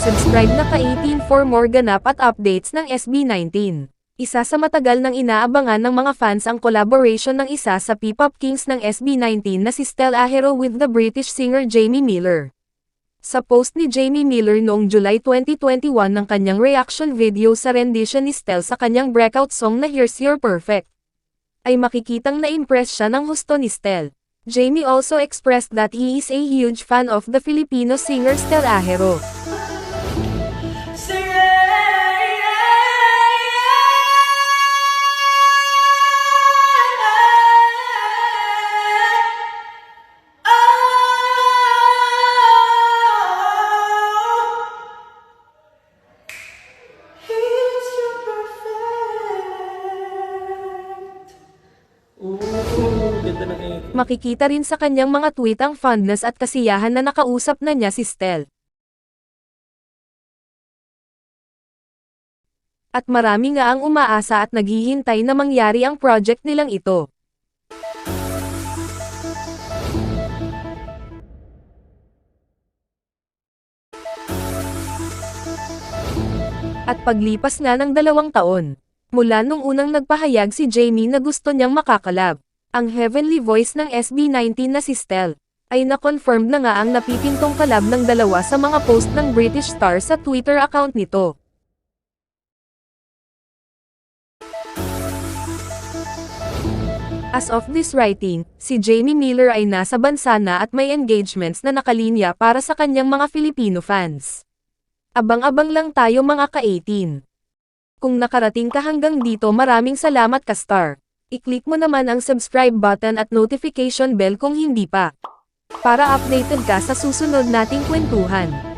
Subscribe na ka-18 for more ganap at updates ng SB19. Isa sa matagal nang inaabangan ng mga fans ang collaboration ng isa sa P-pop kings ng SB19 na si Stel Ahero with the British singer Jamie Miller. Sa post ni Jamie Miller noong July 2021 ng kanyang reaction video sa rendition ni Stel sa kanyang breakout song na Here's Your Perfect, ay makikitang na-impress siya ng husto ni Stel. Jamie also expressed that he is a huge fan of the Filipino singer Stel Ahero. Makikita rin sa kanyang mga tweet ang fondness at kasiyahan na nakausap na niya si Stel. At marami nga ang umaasa at naghihintay na mangyari ang project nilang ito. At paglipas nga ng dalawang taon, mula nung unang nagpahayag si Jamie na gusto niyang makakalab, ang heavenly voice ng SB19 na si Stel, ay na-confirm na nga ang napipintong kalab ng dalawa sa mga post ng British star sa Twitter account nito. As of this writing, si Jamie Miller ay nasa bansa na at may engagements na nakalinya para sa kanyang mga Filipino fans. Abang-abang lang tayo mga ka-18. Kung nakarating ka hanggang dito maraming salamat ka star. I-click mo naman ang subscribe button at notification bell kung hindi pa. Para updated ka sa susunod nating kwentuhan.